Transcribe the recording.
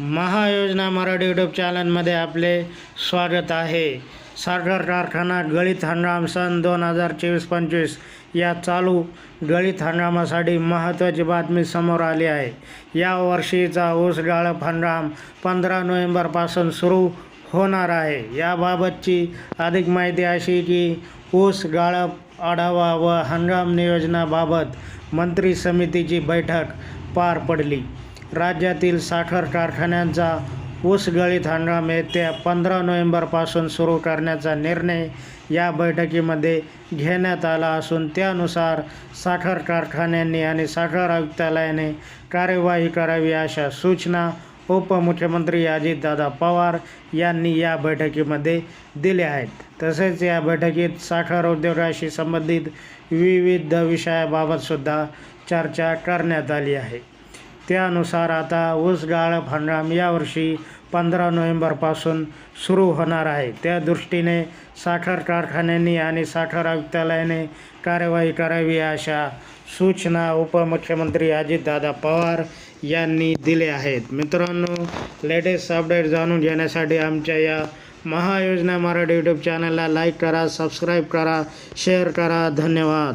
महायोजना Marathi YouTube चॅनलमध्ये आपले स्वागत आहे. साखर कारखाना गळीत हंगाम सन दोन हजार चोवीस पंचवीस या चालू गळीत हंगामासाठी महत्त्वाची बातमी समोर आली आहे. या वर्षीचा ऊस गाळप हंगाम पंधरा नोव्हेंबरपासून सुरू होणार आहे. याबाबतची अधिक माहिती अशी की ऊस गाळप आढावा व हंगाम नियोजनाबाबत मंत्री समितीची बैठक पार पडली. राज्यातील साखर कारखान्यांचा ऊस गळीत हंगाम येत्या पंधरा नोव्हेंबरपासून सुरू करण्याचा निर्णय या बैठकीमध्ये घेण्यात आला असून त्यानुसार साखर कारखान्यांनी आणि साखर आयुक्तालयाने कार्यवाही करावी अशा सूचना उपमुख्यमंत्री अजितदादा पवार यांनी या बैठकीमध्ये दिल्या आहेत. तसेच या बैठकीत साखर उद्योगाशी संबंधित विविध विषयाबाबतसुद्धा चर्चा करण्यात आली आहे. त्यानुसार आता ऊस गाळप हंगाम यावर्षी पंधरा नोव्हेंबरपासून सुरू होणार आहे. त्या दृष्टीने साखर कारखान्यांनी आणि साखर आयुक्तालयाने कार्यवाही करावी अशा सूचना उपमुख्यमंत्री अजितदादा पवार यांनी दिल्या आहेत. मित्रांनो लेटेस्ट अपडेट जाणून घेण्यासाठी आमच्या या महायोजना मराठी यूट्यूब चॅनलला लाईक करा सबस्क्राईब करा शेअर करा. धन्यवाद.